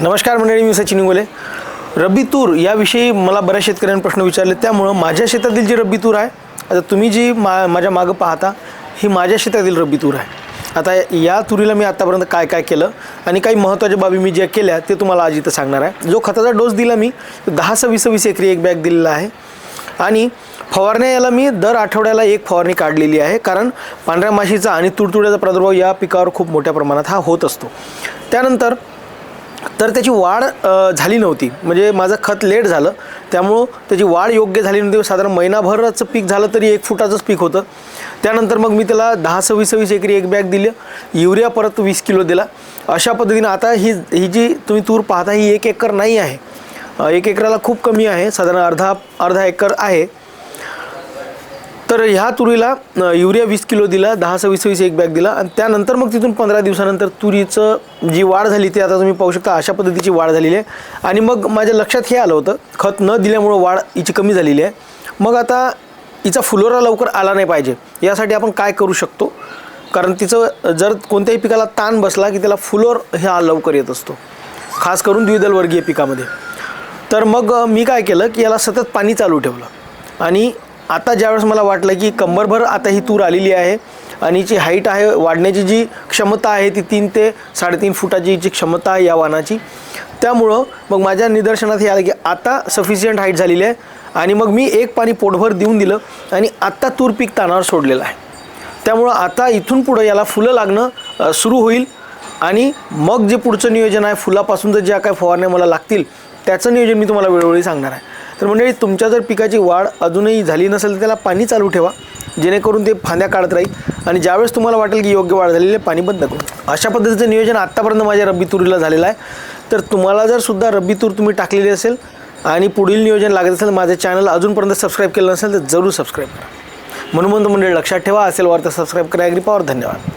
नमस्कार मंडळी मी सचिन इंगोले. रब्बी तूर याविषयी मला बऱ्याच शेतकऱ्यांनी प्रश्न विचारले. त्यामुळं माझ्या शेतातील जी रब्बी तूर आहे आता तुम्ही जी मा माझ्या मागं पाहता ही माझ्या शेतातील रब्बी तूर आहे. आता या तुरीला मी आत्तापर्यंत काय काय केलं आणि काही महत्त्वाच्या बाबी मी ज्या केल्या ते तुम्हाला आज इथं सांगणार आहे. जो खताचा डोस दिला मी दहा सव्वीस सव्वीस एकरी एक बॅग दिलेला आहे. आणि फवारण्या याला मी दर आठवड्याला एक फवारणी काढलेली आहे कारण पांढऱ्या माशीचा आणि तुडतुड्याचा प्रादुर्भाव या पिकावर खूप मोठ्या प्रमाणात हा होत असतो. त्यानंतर तर त्याची वाढ झाली नव्हती. म्हणजे माझं खत लेट झालं. त्यामुळं त्याची वाढ योग्य झाली नव्हती. साधारण महिनाभराचं पीक झालं तरी एक फुटाचंच पीक होतं. त्यानंतर मग मी त्याला दहा सव्वीस सव्वीस एकरी एक बॅग दिलं. युरिया परत वीस किलो दिला. अशा पद्धतीनं आता ही ही जी तुम्ही तूर पाहता ही एक एकर नाही आहे. एक एकराला खूप कमी आहे. साधारण अर्धा अर्धा एकर आहे. तर ह्या तुरीला युरिया वीस किलो दिला दहा सव्वीस वीस एक बॅग दिला. आणि त्यानंतर मग तिथून पंधरा दिवसानंतर तुरीचं जी वाढ झाली ती आता तुम्ही पाहू शकता अशा पद्धतीची वाढ झालेली आहे. आणि मग माझ्या लक्षात हे आलं होतं खत न दिल्यामुळं वाढ हिची कमी झालेली आहे. मग आता हिचा फुलोरा लवकर आला नाही पाहिजे. यासाठी आपण काय करू शकतो? कारण तिचं जर कोणत्याही पिकाला ताण बसला की त्याला फुलोर हा लवकर येत असतो. खास करून द्विदल वर्गीय पिकामध्ये. तर मग मी काय केलं की याला सतत पाणी चालू ठेवलं. आणि आता ज्यावेळेस मला वाटलं की कंबरभर आता ही तूर आलेली आहे आणि जी हाईट आहे वाढण्याची जी क्षमता आहे ती तीन ते साडेतीन फुटाची जी क्षमता आहे या वाहनाची त्यामुळं मग माझ्या निदर्शनात हे आलं की आता सफिशियंट हाईट झालेली आहे आणि मग मी एक पाणी पोटभर देऊन दिलं आणि आत्ता तूर पीक तानावर सोडलेलं आहे. त्यामुळं आता इथून पुढं याला फुलं लागणं सुरू होईल आणि मग जे पुढचं नियोजन आहे फुलापासून जर ज्या काय फवारण्या मला लागतील त्याचं नियोजन मी तुम्हाला वेळोवेळी सांगणार आहे. तर मंडळी तुमच्या जर पिकाची वाढ अजूनही झाली नसेल तर त्याला पाणी चालू ठेवा. जेणेकरून ते फांद्या काढत राहील. आणि ज्यावेळेस तुम्हाला वाटेल की योग्य वाढ झालेली आहे पाणी बंद करू. अशा पद्धतीचं नियोजन आत्तापर्यंत माझ्या रब्बी तुरीला झालेलं आहे. तर तुम्हाला जर सुद्धा रब्बी तूर तुम्ही टाकलेली असेल आणि पुढील नियोजन लागत असेल माझं चॅनल अजूनपर्यंत सबस्क्राईब केलं नसेल तर जरूर सबस्क्राईब करा. म्हणून मंडळी लक्षात ठेवा असेल वार्ता सबस्क्राईब करा. ॲग्री धन्यवाद.